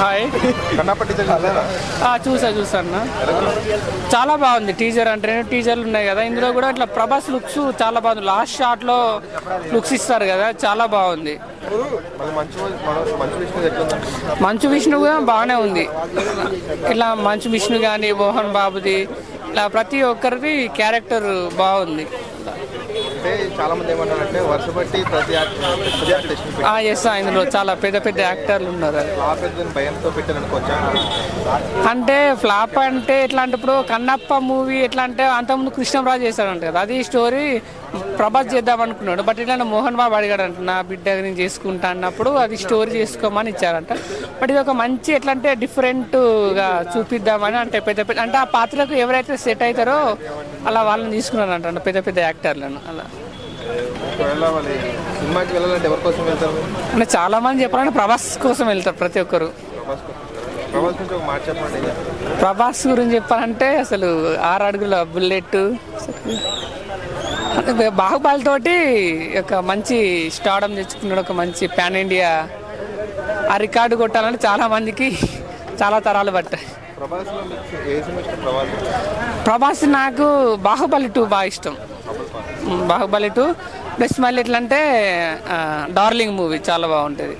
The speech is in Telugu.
హాయ్. చూసా చూసాను చాలా బాగుంది టీజర్ అంటే. టీజర్లు ఉన్నాయి కదా. ఇందులో కూడా ఇట్లా ప్రభాస్ లుక్స్ చాలా బాగుంది. లాస్ట్ షాట్లో లుక్స్ ఇస్తారు కదా. చాలా బాగుంది. మంచు విష్ణు కూడా బాగానే ఉంది. ఇట్లా మంచు విష్ణు కానీ మోహన్ బాబుది ఇలా ప్రతి ఒక్కరిది క్యారెక్టర్ బాగుంది. అంటే చాలా మంది వరుస బట్టి ప్రతి ఎస్ ఇందులో చాలా పెద్ద పెద్ద యాక్టర్లు ఉన్నారు. భయంతో పెట్టారనుకోవచ్చా? అంటే ఫ్లాప్ అంటే ఎట్లా అంటే ఇప్పుడు కన్నప్ప మూవీ ఎట్లా అంటే అంతకుముందు కృష్ణరాజు చేశాడంట కదా అది స్టోరీ ప్రభాస్ చేద్దాం అనుకున్నాడు. బట్ ఇట్లా మోహన్ బాబు అడిగాడు అంట నా బిడ్డ నేను చేసుకుంటా అన్నప్పుడు అది స్టోరీ చేసుకోమని ఇచ్చారంట. బట్ ఇది ఒక మంచి ఎట్లా అంటే డిఫరెంట్గా చూపిద్దామని అంటే పెద్ద పెద్ద అంటే ఆ పాత్రకు ఎవరైతే సెట్ అవుతారో అలా వాళ్ళని తీసుకున్నారంట పెద్ద పెద్ద యాక్టర్లను అలా. ఒకవేళ సినిమాకి వెళ్ళాలంటే ఎవరి కోసం వెళ్తారు? అంటే చాలా మంది చెప్పాలంటే ప్రభాస్ కోసం వెళ్తారు ప్రతి ఒక్కరు. ప్రభాస్ కోసం. ప్రభాస్ గురించి ఒక మాట చెప్పండి. ప్రభాస్ గురించి చెప్పాలంటే అసలు ఆరు అడుగుల బుల్లెట్. అంటే బాహుబలి తోటి ఒక మంచి స్టార్డం తెచ్చుకున్నాడు ఒక మంచి పాన్ ఇండియా ఆ రికార్డు కొట్టాలంటే చాలా మందికి చాలా తరాలు పట్టాయి. ప్రభాస్లో మీకు ఏ సినిమా ఇష్టం? ప్రభాస్ ప్రభాస్ నాకు బాహుబలి టూ బాగా ఇష్టం. బాహుబలి టూ. బెస్ట్ మళ్ళీ ఎట్లా అంటే డార్లింగ్ మూవీ చాలా బాగుంటుంది.